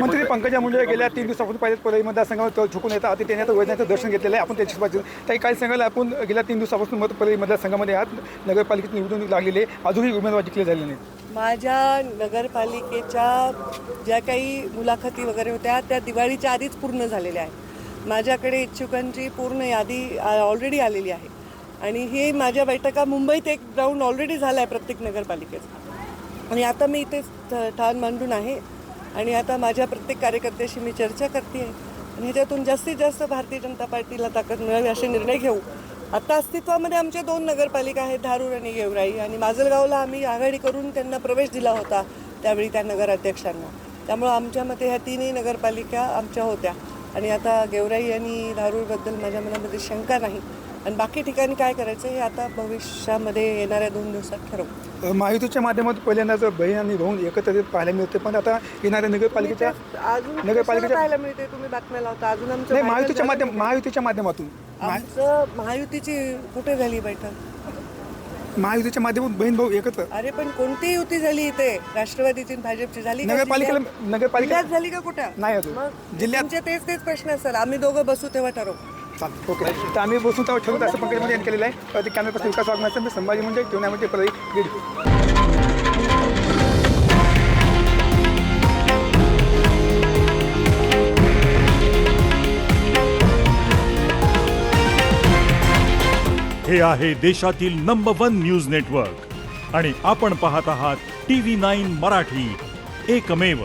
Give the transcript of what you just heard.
मंत्री पंकजा मुंडे गेल्या तीन दिवसापासून पहिले परळी मतदारसंघावर झुकून येतात. आता त्यांनी आता वैद्यनाथचं दर्शन घेतलेलं आहे. आपण त्याची पाहिजे ताई काय सांगाल? आपण गेल्या तीन दिवसापासून मत परळी मतदारसंघामध्ये आहात. नगरपालिकेत निवडणूक लागलेली आहे अजूनही उमेदवार जिंकले झाले नाहीत. माझ्या नगरपालिकेच्या ज्या काही मुलाखती वगैरे होत्या त्या दिवाळीच्या आधीच पूर्ण झालेल्या आहेत. माझ्याकडे इच्छुकांची पूर्ण यादी ऑलरेडी आलेली आहे. आणि हे माझ्या बैठका मुंबईत एक राऊंड ऑलरेडी झाला आहे प्रत्येक नगरपालिकेचा आणि आता मी इथे ठाण मांडून आहे. आणि आता माझ्या प्रत्येक कार्यकर्त्याशी मी चर्चा करते आहे आणि ह्याच्यातून जास्तीत जास्त भारतीय जनता पार्टीला ताकद मिळावी असे निर्णय घेऊ. आता अस्तित्वामध्ये आमच्या दोन नगरपालिका आहेत धारूर आणि गेवराई. आणि माजलगावला आम्ही आघाडी करून त्यांना प्रवेश दिला होता त्यावेळी त्या नगराध्यक्षांना. त्यामुळं आमच्या मते ह्या तिन्ही नगरपालिका आमच्या होत्या. आणि आता गेवराई आणि धारूरबद्दल माझ्या मनामध्ये शंका नाही. आणि बाकी ठिकाणी काय करायचं हे आता भविष्यामध्ये येणाऱ्या दोन दिवसात ठरवू. महायुतीच्या माध्यमातून पहिल्यांदाच बहीण आणि भाऊ एकत्र पाहायला मिळते पण आता येणाऱ्या नगरपालिकेच्या अजून नगरपालिकेच्या- पाहायला मिळते? तुम्ही बातम्या लावता. अजून आमचं नाही final महायुतीच्या झालं माध्यम महायुतीच्या माध्यमातून. आमचं महायुतीची कुठे झाली बैठक? महायुतीच्या माध्यमातून बहीण भाऊ एकत्र. अरे पण कोणती युती झाली इथे? राष्ट्रवादीची आणि भाजपची झाली का नगरपालिकेला जिल्ह्यात? नगरपालिका जिल्ह्यात झाली का कुठं? नाही अजून. जिल्ह्यात तुमचे तेच तेच प्रश्न असतात. आम्ही दोघं बसू तेव्हा ठरवू. चालेल ओके. तर आम्ही बसून त्यावर ठरवत असं पंकजमध्ये यांनी केलेलं आहे. ते कॅमेरापासून विकास वागण्याचं मी संभाजी म्हणजे ठेवण्यामध्ये प्रदीप गेली हे आहे देशातील नंबर वन न्यूज नेटवर्क आणि आपण पाहत आहात टी व्ही नाईन मराठी. एकमेव